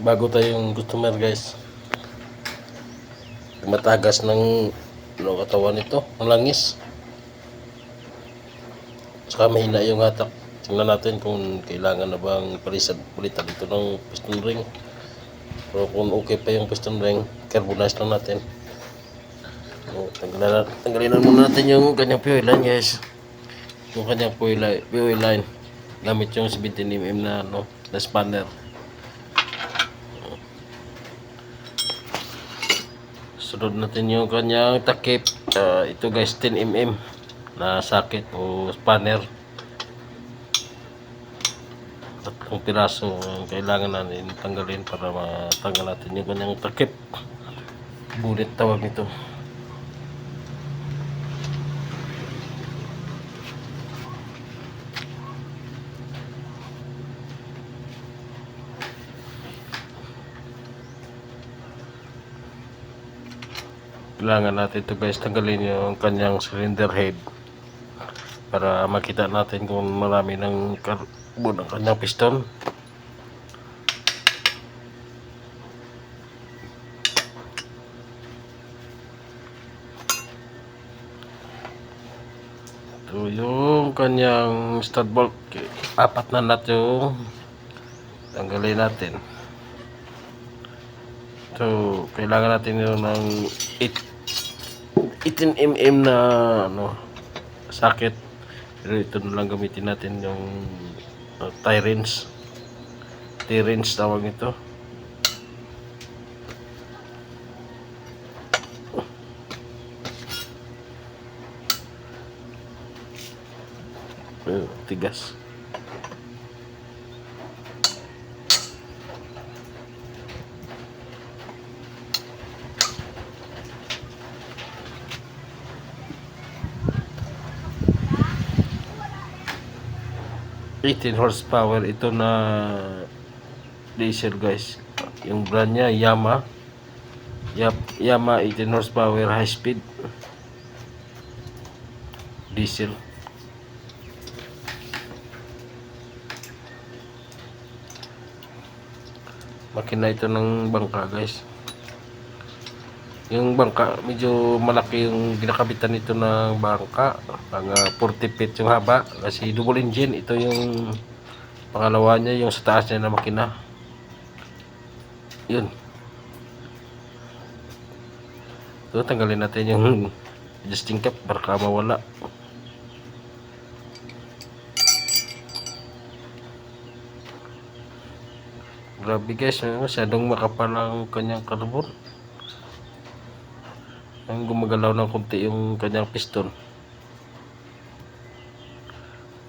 bago tayong customer guys. Matagas ng ano, katawan nito, ang langis. Saka mahina yung hatak. Tingnan natin kung kailangan na bang palisan, palitan dito ng piston ring. Pero kung okay pa yung piston ring, carbonize lang natin. So, tanggalin na muna natin yung kanyang fuel line guys. Yung kanyang fuel line, fuel line. Gamit yung 17mm na, ano, na spanner. Sunod natin yung kanyang takip. Ah, ito guys, 10mm na socket o spanner. Tatlong piraso ang kailangan natin tanggalin para matanggal natin yung kanyang takip. Bulit tawag nito. Kailangan natin ito guys tanggalin yung kanyang cylinder head para makita natin kung marami ng carbon ang kanyang piston ito yung kanyang stud bolt. Apat na nut yung tanggalin natin So, kailangan natin yun ng 8 18mm na ano, socket. Pero ito na lang gamitin natin yung uh, tie wrench. Tie wrench tawag ito. Uh, tigas. Eighteen horsepower ito na diesel guys. Yung brand niya Yamaha. Yap, Yamaha 18 horsepower high speed. Diesel. Makina ito ng bangka guys. Yung bangka, medyo malaki yung ginakabitan nito ng bangka. Mga 40 feet yung haba. Kasi double engine. Ito yung pangalawa niya, yung sa taas niya na makina. Yun. Ito, tanggalin natin yung adjusting cap para mawala. Grabe guys, masyadong makapal ang kanyang carbon ang gumagalaw ng konti yung kanyang piston.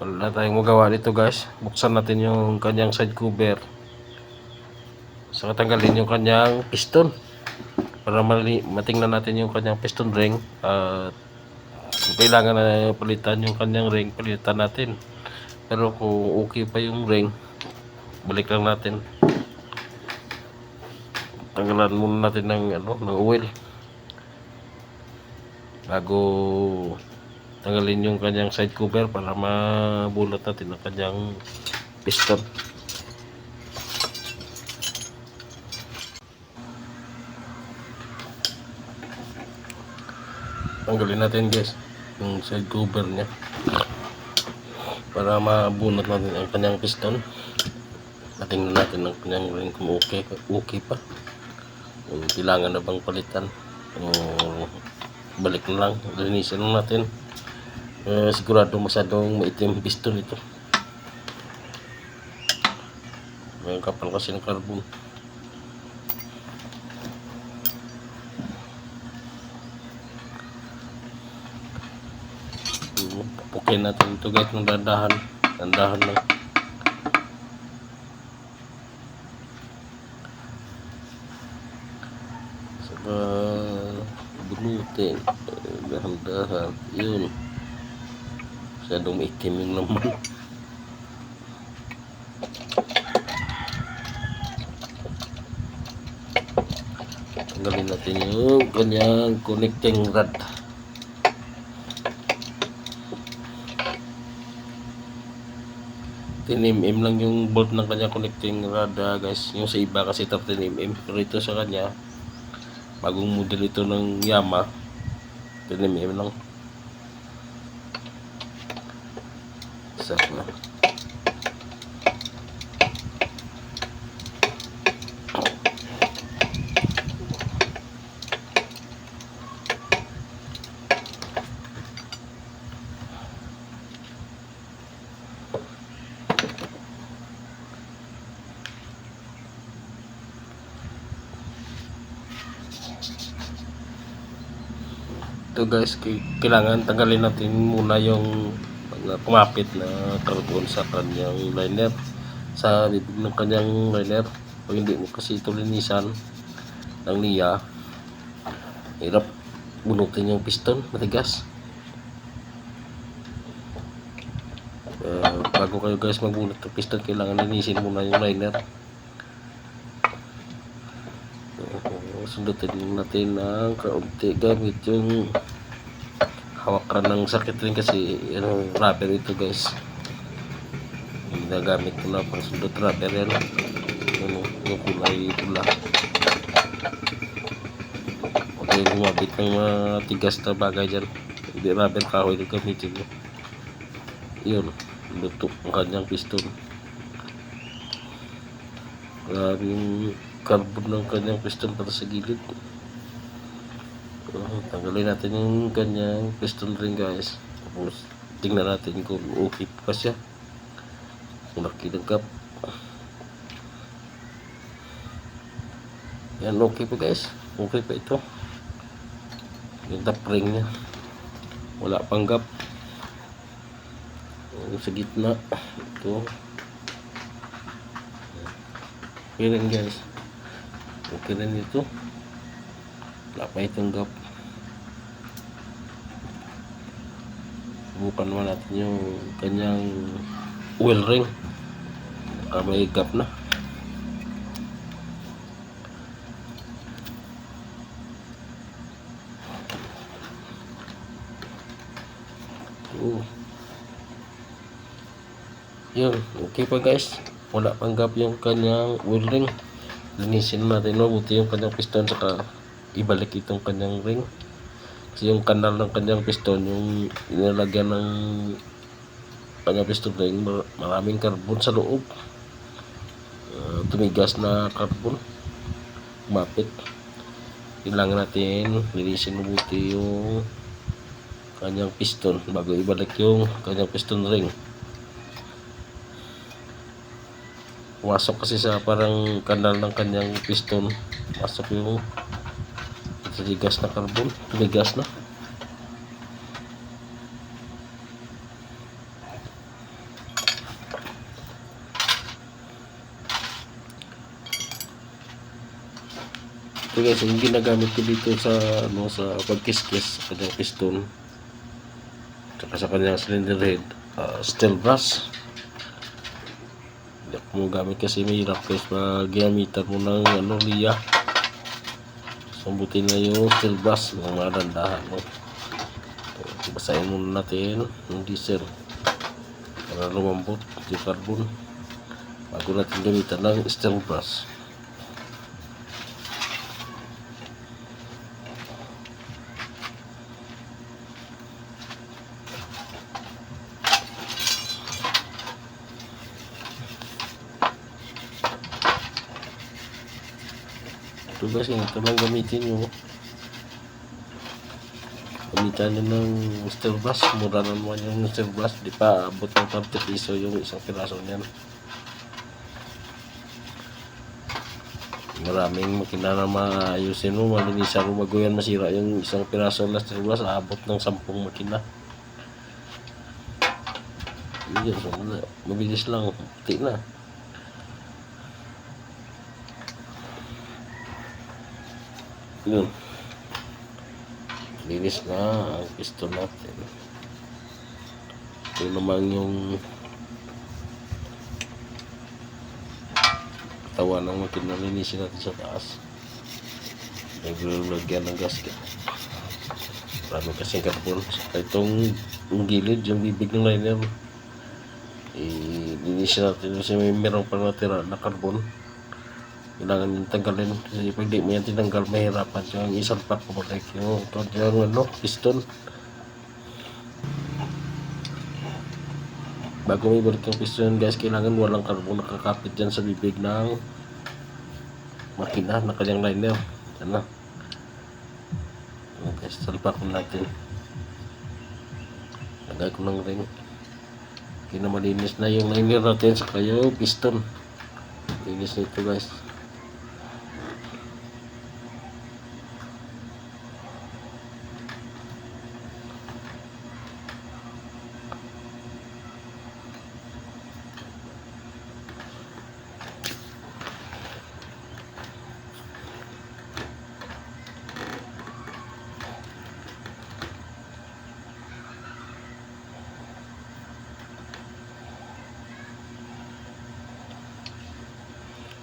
Wala tayong magawa dito guys. Buksan natin yung kanyang side cover. Saka tanggalin yung kanyang piston. Para matingnan natin yung kanyang piston ring. At kung kailangan na palitan yung kanyang ring. Palitan natin. Pero kung okay pa yung ring balik lang natin. Tanggalan muna natin ng ano ng oil bago tanggalin yung kanyang side cover para mabulot natin ang kanyang piston. Tanggalin natin guys yung side cover niya para mabunot natin ang kanyang piston. Natingnan natin ang kanyang ring kung okay, okay pa. Kung kailangan na bang palitan. O balik lang linisin lang natin. Eh, sigurado masyadong maitim piston ito. May kapal kasi ng carbon. Pupukin natin ito guys ng dandahan. Dandahan lang saka bunutin eh, dahan-dahan yun masyadong maitim yung laman tanggalin natin yung kanyang connecting rod 10mm lang yung bolt ng kanya connecting rod ah, guys. Yung sa iba kasi 13mm. Pero ito sa kanya, bagong model ito ng Yamaha. 10mm lang. Isa na. Ito guys, kailangan tanggalin natin muna yung mga kumapit na carbon sa kanyang liner. Sa bibig ng kanyang liner. Pag hindi mo kasi ito linisan ng niya, hirap bunutin yung piston, matigas. Uh, bago kayo guys magbunot ng piston, kailangan linisin muna yung liner. Uh, sundutin natin ng kaunti gamit yung hawakan ng sakit rin kasi ano, rubber ito guys. Ginagamit ko na pang sundot rubber yan ano, yung kulay pula. Huwag kayong gumabit ng mga tigas na bagay dyan. Hindi rubber kahoy na gamitin mo. Yun luto ang kanyang piston. Grabe yung carbon ng kanyang piston para sa gilid Uh, tanggalin natin yung kanyang piston ring guys. Tapos tingnan natin kung okay pa siya. Kung nakinagkap yan okay pa guys. Okay pa ito. Yung top ring niya. Wala pang gap yung sa gitna. Ito. Okay rin guys. Okay rin ito wala pa itong gap subukan naman natin yung kanyang oil ring. Baka may gap na. Oo. yun okay pa guys. Wala pang gap yung kanyang oil ring. Linisin natin mabuti yung kanyang piston saka ibalik itong kanyang ring kasi yung kanal ng kanyang piston yung inilagyan ng kanyang piston ring mar- maraming carbon sa loob. Ah, tumigas na carbon. Mapit kailangan natin linisin mabuti yung kanyang piston bago ibalik yung kanyang piston ring. Pumasok kasi sa parang kanal ng kanyang piston. Pasok yung tumigas na carbon. Tumigas na. Ito guys yung ginagamit ko dito sa ano sa pagkiskis sa kanyang piston tsaka sa kanyang cylinder head ah, steel brass. Hindi ako gamit kasi mahirap guys pag mo ng ano liya Sambutin na yung steel brass ng mga dandahan no? Basahin muna natin. Yung diesel. Para lumambot yung carbon. Bago natin gamitan ng steel brass ito guys ito lang gamitin nyo gamitan nyo ng steel brass mura naman yung steel brass di pa abot ng 30 piso yung isang piraso niyan maraming makina na maayusin mo. Malinisan mo bago yan masira yung isang piraso na steel brass abot ng 10 makina. Yun. Mabilis lang. Puti na yun. Linis na ang piston natin. Ito naman yung katawan ng makina. Linisin natin sa taas. Naglulagyan ng gasket. Marami kasing carbon saka itong yung gilid yung bibig ng liner. I-linisin natin kasi may meron pa natira na carbon kailangan yung tanggalin kasi pag di mo yan tinanggal mahirapan yung isang pack pabalik yung, yung ano, piston. Bago may balik yung piston guys kailangan walang carbon nakakapit dyan sa bibig ng makina na kanyang liner. Ano Ayan, guys salpak ko natin. Lagay ko ng ring. Hindi na malinis na yung liner natin sa kayo piston. Linis nito guys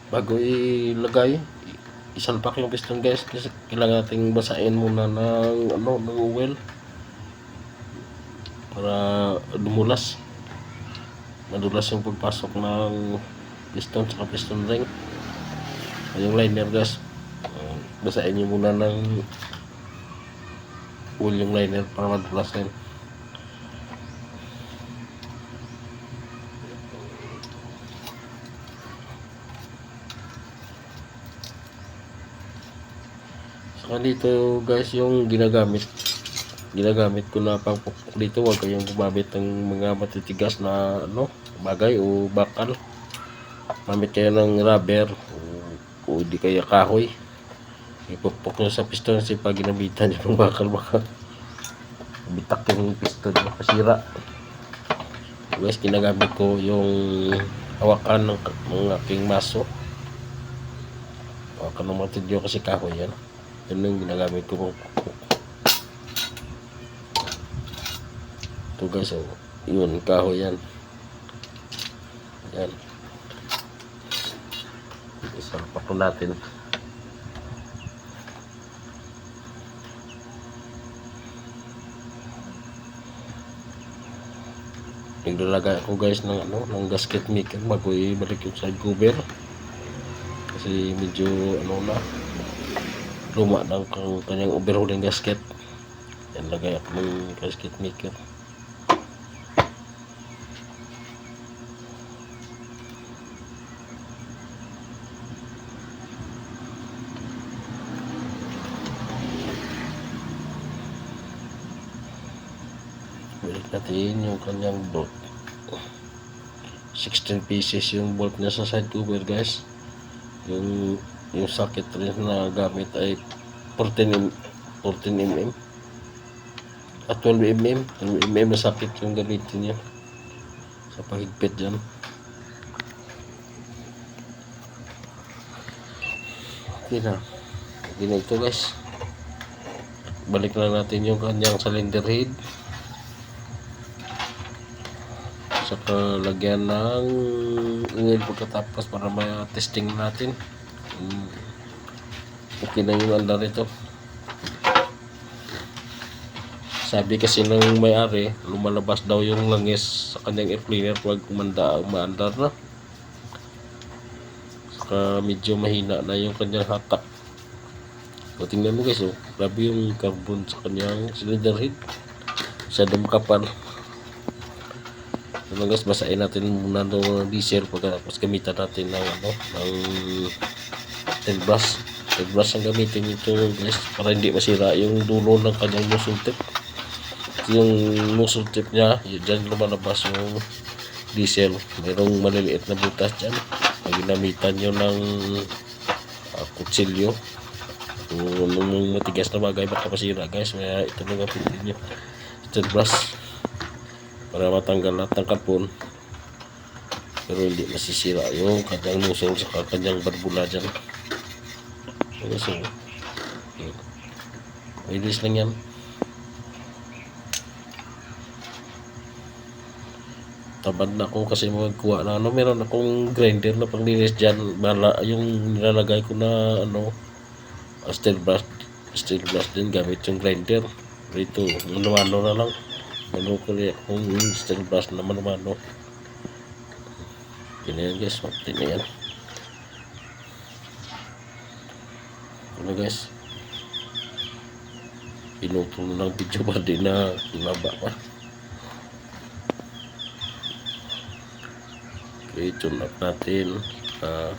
bago ilagay isalpak yung piston guys kasi kailangan nating basahin muna ng ano ng oil para dumulas madulas yung pagpasok ng piston sa piston ring. Yung liner guys. Basahin nyo muna ng oil yung liner para madulas rin dito guys yung ginagamit. Ginagamit ko na pangpukpok dito wag kayong gumamit ng mga matitigas na ano bagay o bakal. Gamit kayo ng rubber o, o di kaya kahoy. Ipukpok nyo sa piston kasi pag ginamitan nyo ng bakal baka bitak yung piston makasira guys ginagamit ko yung hawakan ng, ng aking maso. Hawakan ng matidyo kasi kahoy yan yun yung ginagamit ko. Ito guys oh, yun kahoy yan. Yan. Isalpak ko natin. Naglalagay ako guys ng ano ng gasket maker. Bago ibalik yung side cover. Kasi medyo ano na luma ng kang- kanyang overhauling gasket. Yan lagay ako ng gasket maker balik natin yung kanyang bolt. 16 pieces yung bolt niya sa side cover guys. Yung yung socket rin na gamit ay 14 mm 14 at 12 mm 12 mm na socket yung gamitin niya. Sa pahigpit dyan. Okay na. Okay ito guys. Balik na natin yung kanyang cylinder head. Saka lagyan ng oil pagkatapos para ma-testing natin. Okay na yung andar ito. Sabi kasi ng may-ari lumalabas daw yung langis sa kanyang air cleaner pag umanda umaandar na. Saka medyo mahina na yung kanyang hatak. O tingnan mo guys oh. Grabe yung carbon sa kanyang cylinder head. Masyadong kapal ano guys, basahin natin muna ng diesel pagkatapos gamitan natin ng ano, ng tail brush. Tail brush ang gamitin ito guys para hindi masira yung dulo ng kanyang muzzle tip. Yung muzzle tip niya, yun, dyan lumalabas yung diesel. Mayroong maliliit na butas dyan. Pag ginamitan nyo ng uh, kutsilyo, kung nung matigas na bagay baka masira guys, kaya ito na gamitin nyo. Tail brush para matanggal lahat ng kapon pero hindi masisira yung kanyang musong sa kanyang barbula dyan ano so Mabilis lang yan. Tabad na ako kasi magkuha na ano. Meron akong grinder na panglinis dyan. Bala, yung nilalagay ko na ano steel brush steel brush din gamit yung grinder. Dito ano ano na lang. Rin akong steel brush na mano-mano Okay na yan guys, mati na yan. Ano guys? Pinutol na lang video pa di na naba pa. Okay, tune up natin. Ah,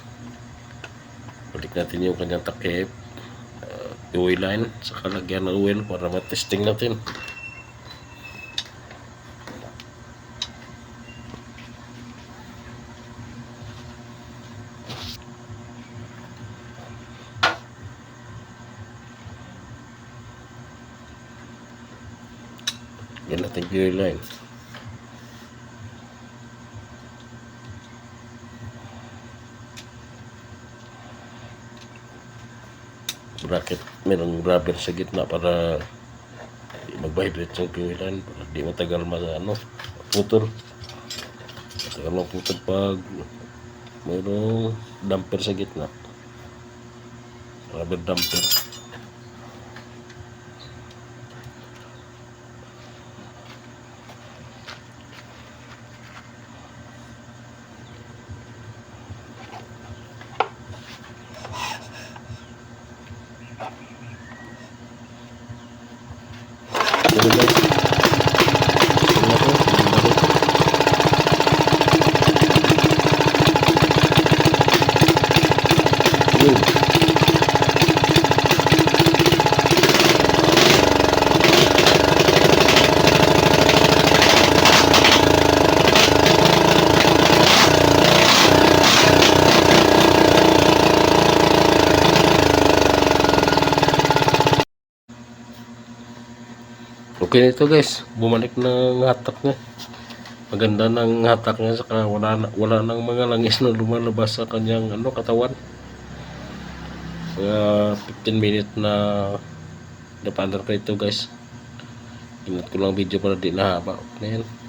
balik natin yung kanyang takip. Uh, oil line. Saka lagyan ng oil para matesting natin. Yan natin yung oil line. bracket merong rubber sa gitna para mag-vibrate yung line para di matagal mag ano putol matagal mag putol pag mayroong damper sa gitna. Rubber damper Ano guys? Ano to? Ano to? Yun. Okay na guys. Bumalik ng hatak niya. Maganda ng hatak niya saka wala na, wala nang mga langis na lumalabas sa kanyang ano katawan. Kaya 15 minute na napandar ko ito guys. Ingat ko lang video para di nahaba. Okay na yan.